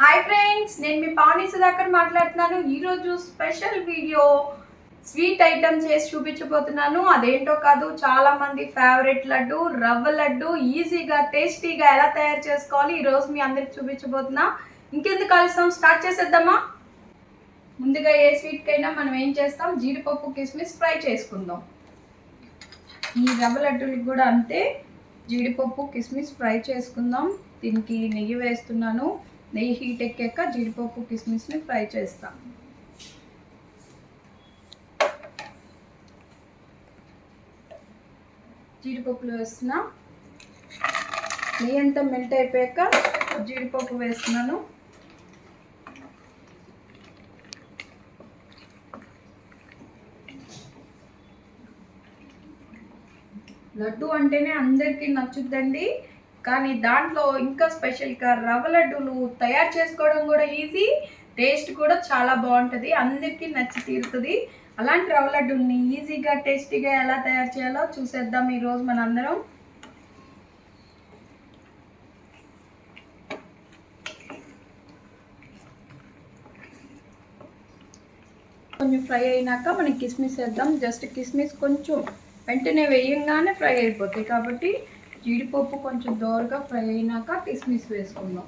Hi friends నేను మీ పావని సుధాకర్ మాట్లాడుతున్నాను. ఈరోజు స్పెషల్ వీడియో స్వీట్ ఐటమ్ చేసి చూపించబోతున్నాను. అదేంటో కాదు చాలా మంది ఫేవరెట్ లడ్డు రవ్వ లడ్డు ఈజీగా టేస్టీగా ఎలా తయారు చేసుకోవాలి ఈరోజు మీ అందరికి చూపించబోతున్నా. ఇంకెందుకు కలుస్తాం స్టార్ట్ చేసేద్దామా? ముందుగా ఏ స్వీట్కైనా మనం ఏం చేస్తాం? జీడిపప్పు కిస్మిస్ ఫ్రై చేసుకుందాం. ఈ రవ్వ లడ్డూలకి కూడా అంతే. జీడిపప్పు కిస్మిస్ ఫ్రై చేసుకుందాం. దీనికి నెయ్యి వేస్తున్నాను. నెయ్యి హీట్ ఎక్కాక జీడిపప్పు కిస్మిస్ని ఫ్రై చేస్తాం. జీడిపప్పులు వేసిన నెయ్యి అంతా మెల్ట్ అయిపోయాక జీడిపప్పు వేస్తున్నాను. లడ్డు అంటేనే అందరికీ నచ్చుద్దండి. కానీ దాంట్లో ఇంకా స్పెషల్గా రవ్వ లడ్డూలు తయారు చేసుకోవడం కూడా ఈజీ టేస్ట్ కూడా చాలా బాగుంటుంది. అందరికీ నచ్చి తీరుతుంది. అలాంటి రవ్వ లడ్డూల్ని ఈజీగా టేస్టీగా ఎలా తయారు చేయాలో చూసేద్దాం ఈరోజు మనందరం. కొంచెం ఫ్రై అయినాక మనం కిస్మిస్ వేద్దాం. జస్ట్ కిస్మిస్ కొంచెం వెంటనే వేయంగానే ఫ్రై అయిపోతాయి కాబట్టి జీడిపప్పు కొంచెం దోరగా ఫ్రై అయినాక కిస్మిస్ వేసుకుందాం.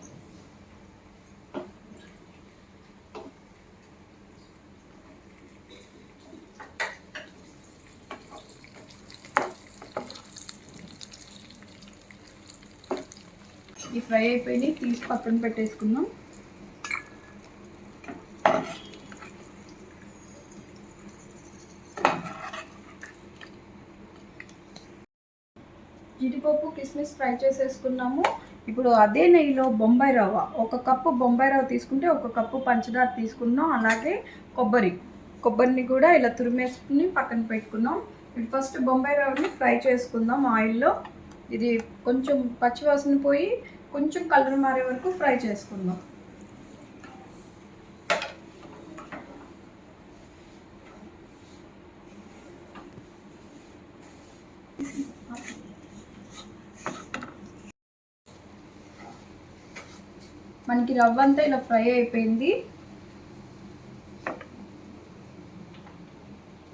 ఈ ఫ్రై అయిపోయినాయి తీసి పక్కన పెట్టేసుకుందాం జీడిపప్పు కిస్మిస్ ఫ్రై చేసేసుకున్నాము. ఇప్పుడు అదే నెయ్యిలో బొంబాయి రవ్వ. ఒక కప్పు బొంబాయి రవ్వ తీసుకుంటే ఒక కప్పు పంచదార తీసుకున్నాం. అలాగే కొబ్బరి. కొబ్బరిని కూడా ఇలా తురిమేసుకుని పక్కన పెట్టుకున్నాం. ఇప్పుడు ఫస్ట్ బొంబాయి రవ్వని ఫ్రై చేసుకుందాం ఆయిల్లో. ఇది కొంచెం పచ్చివాసన పోయి కొంచెం కలర్ మారే వరకు ఫ్రై చేసుకుందాం. మనకి రవ్వ అంతా ఇలా ఫ్రై అయిపోయింది.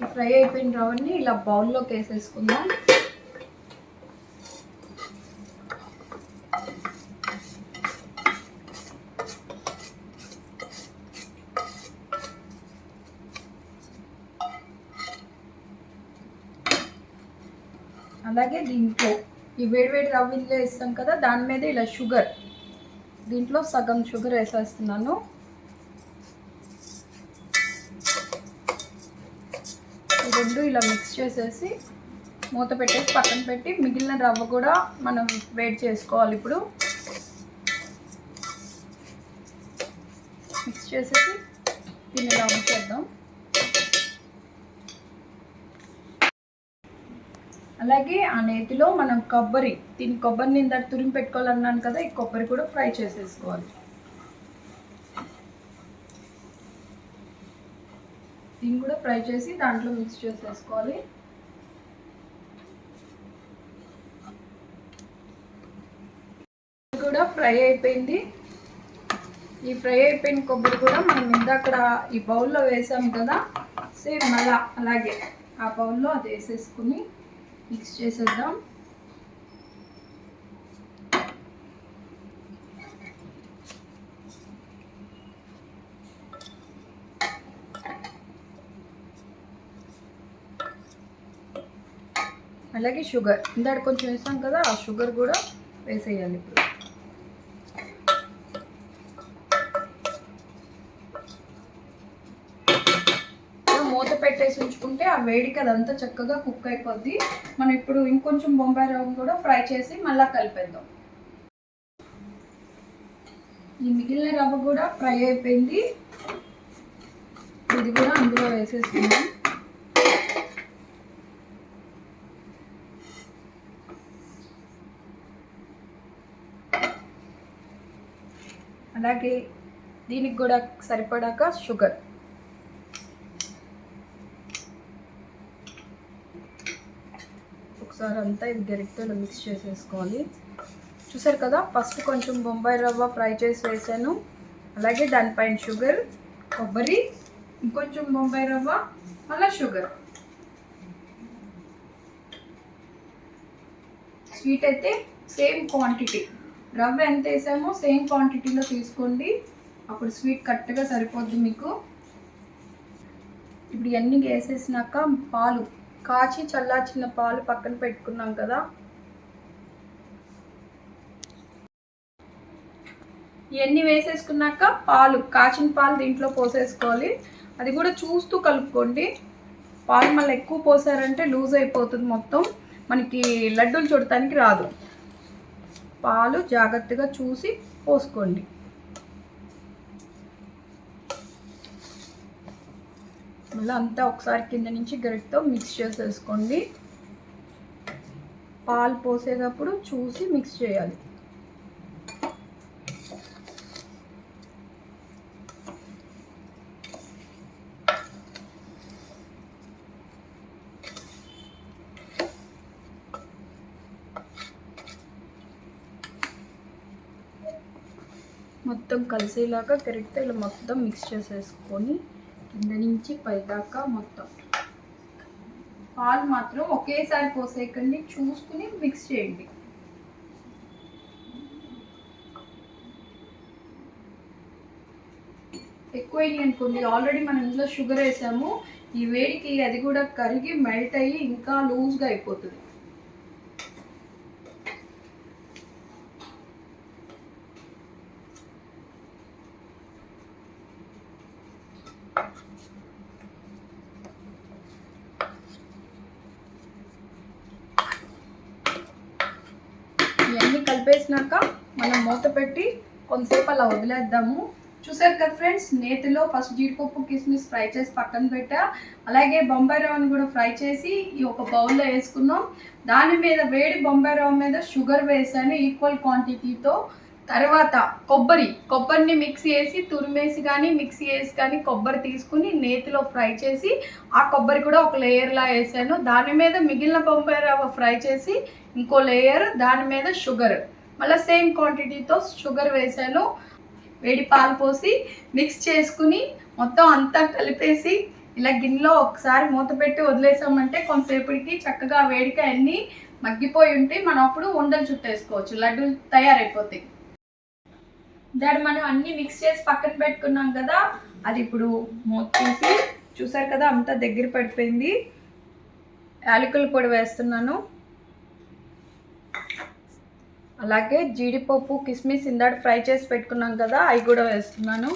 ఈ ఫ్రై అయిపోయిన రవ్వని ఇలా బౌల్లోకి వేసేసుకుందాం. అలాగే దీంట్లో ఈ వేడివేడి రవ్వ ఇందులో వేస్తాం కదా దాని మీద ఇలా షుగర్ దీంట్లో సగం షుగర్ వేసేస్తున్నాను. రెండు ఇలా మిక్స్ చేసేసి మూత పెట్టేసి పక్కన పెట్టి మిగిలిన రవ్వ కూడా మనం వేడి చేసుకోవాలి ఇప్పుడు. మిక్స్ చేసేసి దీన్ని ఇలా ఉంచేద్దాం అలాగే ఆ నేతిలో మనం కొబ్బరి దీని కొబ్బరిని ఇందాక తురిమి పెట్టుకోవాలన్నాను కదా ఈ కొబ్బరి కూడా ఫ్రై చేసేసుకోవాలి. దీన్ని కూడా ఫ్రై చేసి దాంట్లో మిక్స్ చేసేసుకోవాలి. కూడా ఫ్రై అయిపోయింది. ఈ ఫ్రై అయిపోయిన కొబ్బరి కూడా మనం ఇందాక ఈ బౌల్లో వేసాం కదా సేమ్ మళ్ళా అలాగే ఆ బౌల్లో అది వేసేసుకుని మిక్స్ చేసేద్దాం. అలాగే షుగర్ ఇందాక కొంచెం వేసాం కదా ఆ షుగర్ కూడా వేసేయాలి ఇప్పుడు. మూత పెట్టేసి ఉంచుకుంటే ఆ వేడికి అదంతా చక్కగా కుక్ అయిపోద్ది. మనం ఇప్పుడు ఇంకొంచెం బొంబాయి రవ్వ కూడా ఫ్రై చేసి మళ్ళీ కలిపేద్దాం. ఈ మిగిలిన రవ్వ కూడా ఫ్రై అయిపోయింది. ఇది కూడా అందులో వేసేసుకుందాం. అలాగే దీనికి కూడా సరిపడాక షుగర్ ఒకసారి అంతా ఇది గరిటతో మిక్స్ చేసేసుకోవాలి. చూసారు కదా ఫస్ట్ కొంచెం బొంబాయి రవ్వ ఫ్రై చేసి వేసాను. అలాగే దానిపైన షుగర్ కొబ్బరి ఇంకొంచెం బొంబాయి రవ్వ మళ్ళీ షుగర్. స్వీట్ అయితే సేమ్ క్వాంటిటీ. రవ్వ ఎంత వేసామో సేమ్ క్వాంటిటీలో తీసుకోండి. అప్పుడు స్వీట్ కరెక్ట్గా సరిపోద్ది మీకు. ఇప్పుడు ఇవన్నీ వేసేసినాక పాలు. కాచి చల్లార్చిన పాలు పక్కన పెట్టుకున్నాం కదా. ఇవన్నీ వేసేసుకున్నాక పాలు కాచిన పాలు దీంట్లో పోసేసుకోవాలి. అది కూడా చూస్తూ కలుపుకోండి. పాలు మళ్ళీ ఎక్కువ పోసారంటే లూజ్ అయిపోతుంది మొత్తం. మనకి లడ్డూలు చూడటానికి రాదు. పాలు జాగ్రత్తగా చూసి పోసుకోండి. మళ్ళీ అంతా ఒకసారి కింద నుంచి గరిటతో మిక్స్ చేసేసుకోండి. పాలు పోసేటప్పుడు చూసి మిక్స్ చేయాలి. మొత్తం కలిసేలాగా కరెక్ట్గా ఇలా మొత్తం మిక్స్ చేసేసుకొని కింద నుంచి పైదాకా మొత్తం. పాలు మాత్రం ఒకేసారి పోసేయకండి చూసుకుని మిక్స్ చేయండి. ఎక్కువైంది అనుకోండి ఆల్రెడీ మనం ఇందులో షుగర్ వేసాము ఈ వేడికి అది కూడా కరిగి మెల్ట్ అయ్యి ఇంకా లూజ్గా అయిపోతుంది. ఇవన్నీ కలిపేసినాక మనం మూత పెట్టి కొంతసేపు అలా వదిలేద్దాము. చూసారు కదా ఫ్రెండ్స్ నేతిలో ఫస్ట్ జీడిపప్పు కిస్మిస్ ఫ్రై చేసి పక్కన పెట్టా. అలాగే బొంబాయి రవ్వను కూడా ఫ్రై చేసి ఈ ఒక బౌల్లో వేసుకున్నాం. దాని మీద వేడి బొంబాయి రవ్వ మీద షుగర్ వేసాను ఈక్వల్ క్వాంటిటీతో తర్వాత కొబ్బరి కొబ్బరిని మిక్సీ వేసి తురిమేసి కానీ మిక్సీ వేసి కానీ కొబ్బరి తీసుకుని నేతిలో ఫ్రై చేసి ఆ కొబ్బరి కూడా ఒక లేయర్లా వేసాను. దాని మీద మిగిలిన బొంబాయి రవ్వ ఫ్రై చేసి ఇంకో లేయర్ దాని మీద షుగర్ మళ్ళీ సేమ్ క్వాంటిటీతో షుగర్ వేసాను. వేడి పాలు పోసి మిక్స్ చేసుకుని మొత్తం అంతా కలిపేసి ఇలా గిన్నెలో ఒకసారి మూత పెట్టి వదిలేసామంటే కొంతసేపటికి చక్కగా వేడిక అన్నీ మగ్గిపోయి ఉంటే మనం అప్పుడు ఉండలు చుట్టేసుకోవచ్చు. లడ్డూలు తయారైపోతాయి. దాన్ని మనం అన్ని మిక్స్ చేసి పక్కన పెట్టుకున్నాం కదా అది ఇప్పుడు మూత చూసారు కదా అంతా దగ్గర పడిపోయింది. యాలకుల పొడి వేస్తున్నాను. అలాగే జీడిపప్పు కిస్మిస్ ఇందాడు ఫ్రై చేసి పెట్టుకున్నాం కదా అవి కూడా వేస్తున్నాను.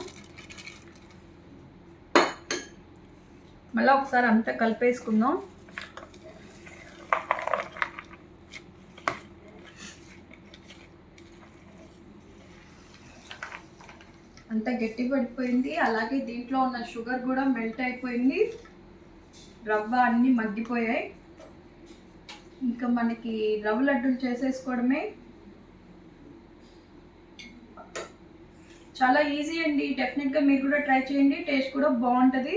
మళ్ళీ ఒకసారి అంతా కలిపేసుకుందాం. అంతా గట్టి పడిపోయింది. అలాగే దీంట్లో ఉన్న షుగర్ కూడా మెల్ట్ అయిపోయింది. రవ్వ అన్నీ మగ్గిపోయాయి. ఇంకా మనకి రవ్వ లడ్డూలు చేసేసుకోవడమే. చాలా ఈజీ అండి. డెఫినెట్గా మీరు కూడా ట్రై చేయండి. టేస్ట్ కూడా బాగుంటుంది.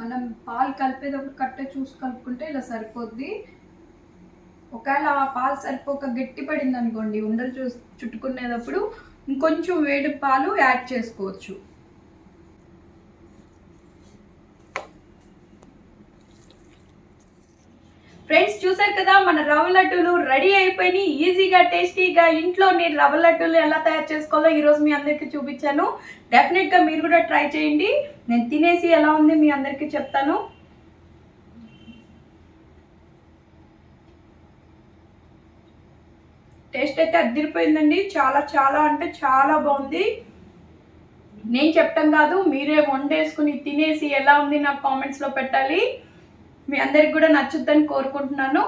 మనం పాలు కలిపేటప్పుడు కట్ట చూసి కలుపుకుంటే ఇలా సరిపోద్ది. ఒకవేళ ఆ పాలు సరిపోక గట్టి పడింది అనుకోండి ఉండలు చూ చుట్టుకునేటప్పుడు ఇంకొంచెం వేడి పాలు యాడ్ చేసుకోవచ్చు. ఫ్రెండ్స్ చూసారు కదా మన రవ్వ లడ్డూలు రెడీ అయిపోయినాయి. ఈజీగా టేస్టీగా ఇంట్లో నేను రవ్వ లడ్డూలు ఎలా తయారు చేసుకోవాలో ఈరోజు మీ అందరికీ చూపించాను. డెఫినెట్గా మీరు కూడా ట్రై చేయండి. నేను తినేసి ఎలా ఉంది మీ అందరికీ చెప్తాను. టేస్ట్ అయితే అద్దరిపోయిందండి చాలా చాలా అంటే చాలా బాగుంది. నేను చెప్పటం కాదు మీరే వండేసుకుని తినేసి ఎలా ఉంది నాకు కామెంట్స్లో పెట్టాలి. మీ అందరికి కూడా నచ్చుద్దని కోరుకుంటున్నాను.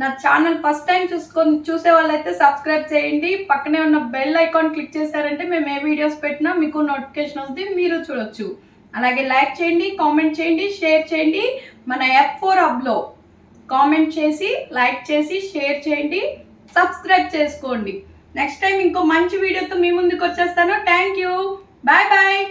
నా ఛానల్ ఫస్ట్ టైం చూసుకొని చూసే వాళ్ళైతే సబ్స్క్రైబ్ చేయండి. పక్కనే ఉన్న బెల్ ఐకాన్ క్లిక్ చేశారంటే మేము ఏ వీడియోస్ పెట్టినా మీకు నోటిఫికేషన్ వస్తుంది మీరు చూడొచ్చు. అలాగే లైక్ చేయండి కామెంట్ చేయండి షేర్ చేయండి. మన ఎఫ్ ఫోర్ హబ్లో కామెంట్ చేసి లైక్ చేసి షేర్ చేయండి సబ్స్క్రైబ్ చేసుకోండి. నెక్స్ట్ టైం ఇంకో మంచి వీడియోతో మీ ముందుకు వచ్చేస్తాను. Thank you. Bye bye.